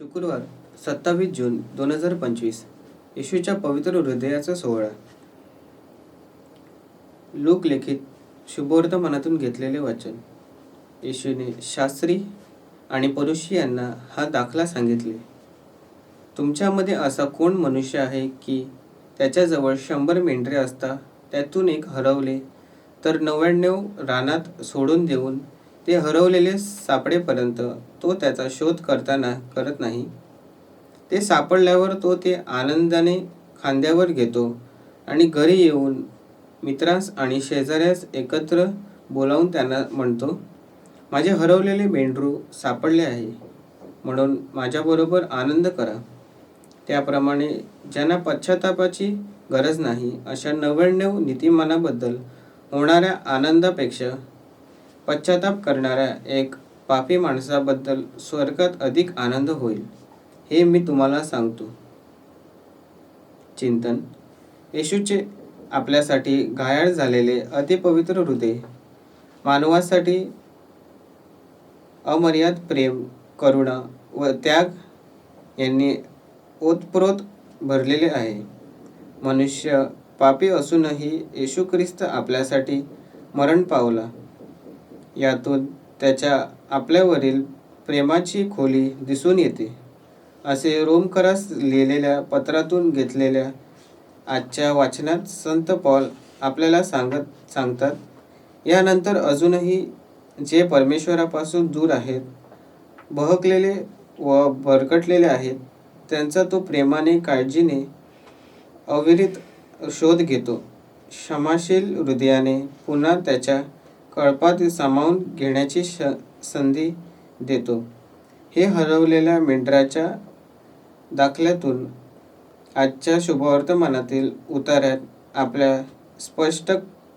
शुक्रवार सत्तावीस जून दोन हजार पंचवीस येशूच्या पवित्र हृदयाचा सोहळा. लोकलेखित शुभवर्तमानातून घेतलेले वाचन. येशूने शास्त्री आणि परुषी यांना हा दाखला सांगितले. तुमच्यामध्ये असा कोण मनुष्य आहे की त्याच्याजवळ शंभर मेंढरे असता त्यातून एक हरवले तर नव्याण्णव रानात सोडून देऊन ते हरवलेले सापडेपर्यंत तो त्याचा शोध करताना करत नाही. ते सापडल्यावर तो ते आनंदाने खांद्यावर घेतो आणि घरी येऊन मित्रास आणि शेजाऱ्यास एकत्र बोलावून त्यांना म्हणतो माझे हरवलेले मेंढरू सापडले आहे. म्हणून माझ्याबरोबर आनंद करा. त्याप्रमाणे ज्यांना पश्चातापाची गरज नाही अशा नव्याण्णव नीतिमानाबद्दल होणाऱ्या आनंदापेक्षा पश्चाताप करणाऱ्या एक पापी माणसाबद्दल स्वर्गात अधिक आनंद होईल हे मी तुम्हाला सांगतो. चिंतन. येशूचे आपल्यासाठी घायाळ झालेले अतिपवित्र हृदय मानवासाठी अमर्याद प्रेम करुणा व त्याग यांनी ओतप्रोत भरलेले आहे. मनुष्य पापी असूनही येशू ख्रिस्त आपल्यासाठी मरण पावला. यातून त्याच्या आपल्यावरील प्रेमाची खोली दिसून येते. असे रोमकरास लिहिलेल्या पत्रातून घेतलेल्या आजच्या वाचनात संत पॉल आपल्याला सांगत सांगतात यानंतर अजूनही जे परमेश्वरापासून दूर आहेत बहकलेले व भरकटलेले आहेत त्यांचा तो प्रेमाने काळजीने अविरित शोध घेतो. क्षमाशील हृदयाने पुन्हा त्याच्या कळपात सामावून घेण्याची श संधी देतो. हे हरवलेल्या मेंढराच्या दाखल्यातून आजच्या शुभवर्तमानातील उतार्यात आपल्या स्पष्ट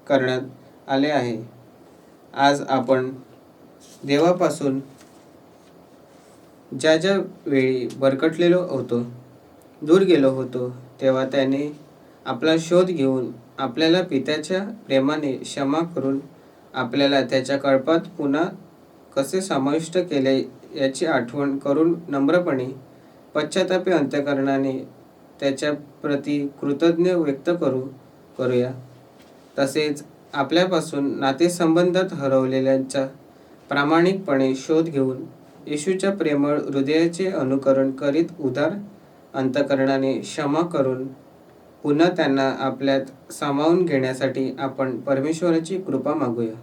करण्यात आले आहे. आज आपण देवापासून ज्या ज्या वेळी भरकटलेलो होतो दूर गेलो होतो तेव्हा त्याने आपला शोध घेऊन आपल्याला पित्याच्या प्रेमाने क्षमा करून आपल्याला त्याच्या कळपात पुन्हा कसे समाविष्ट केले याची आठवण करून नम्रपणे पश्चातापी अंत्यकरणाने त्याच्या प्रती कृतज्ञ व्यक्त करू करूया. तसेच आपल्यापासून नातेसंबंधात हरवलेल्यांचा प्रामाणिकपणे शोध घेऊन येशूच्या प्रेमळ हृदयाचे अनुकरण करीत उदार अंतकरणाने क्षमा करून पुन्हा त्यांना आपल्यात सामावून घेण्यासाठी आपण परमेश्वराची कृपा मागूया.